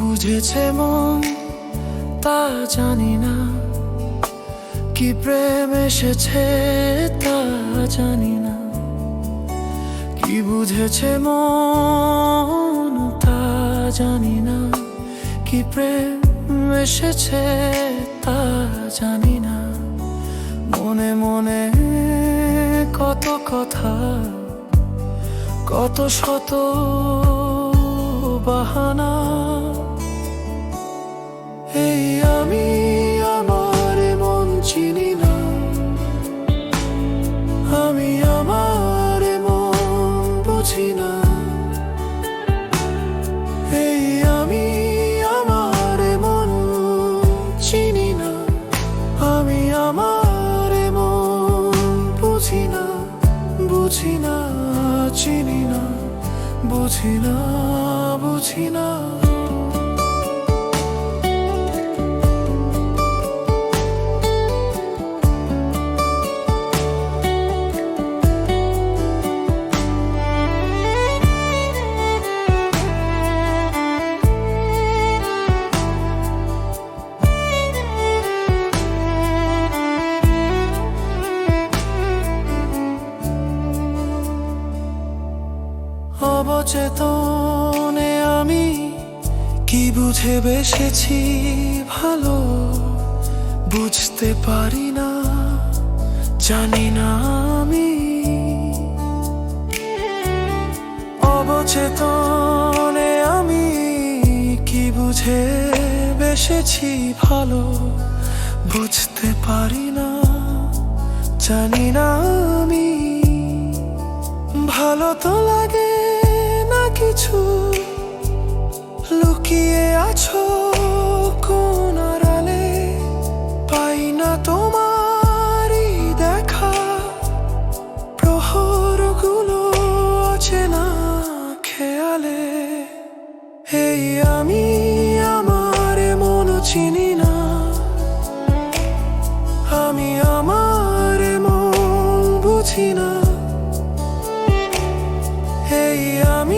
বুঝেছে মন, তা জানি না। কি প্রেম এসেছে তা জানি না। কি বুঝেছে মন, তা জানি না। কি প্রেম এসেছে তা জানি না। মনে মনে কত কথা, কত শত বাহানা। বুঝি না। এই আমি আমার মন চিনি না। আমি আমার মন বুঝি না বুঝি না, চিনি না, বুঝি না বুঝি না। অবচেতনে আমি কি বুঝে বেসেছি ভালো বুঝতে পারি না, জানি না আমি। অবচেতনে আমি কি বুঝে বেসেছি ভালো বুঝতে পারি না, জানি না আমি। ভালো তো লাগে কিছু লুকিয়ে আছো কোন আড়ালে? পাই না তোমারই দেখা। প্রহরগুলো না খেয়ালে। এই আমি আমার মন চিনি না। আমি আমার মন বুঝি না। এই আমি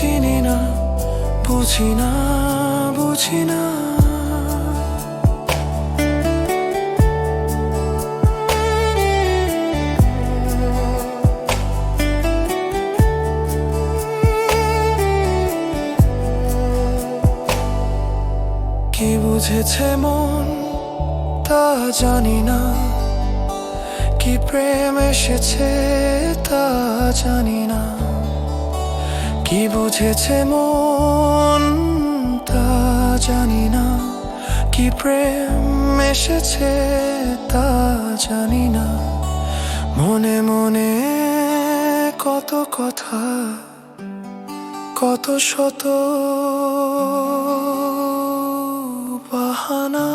চিনি না, বুঝি না বুঝি না। কি বুঝেছে মন, তা জানি না। কি প্রেম এসেছে, তা জানি না। কি বুঝেছে মন তা জানি না। কি প্রেম এসেছে তা জানি না। মনে মনে কত কথা, কত শত বাহানা।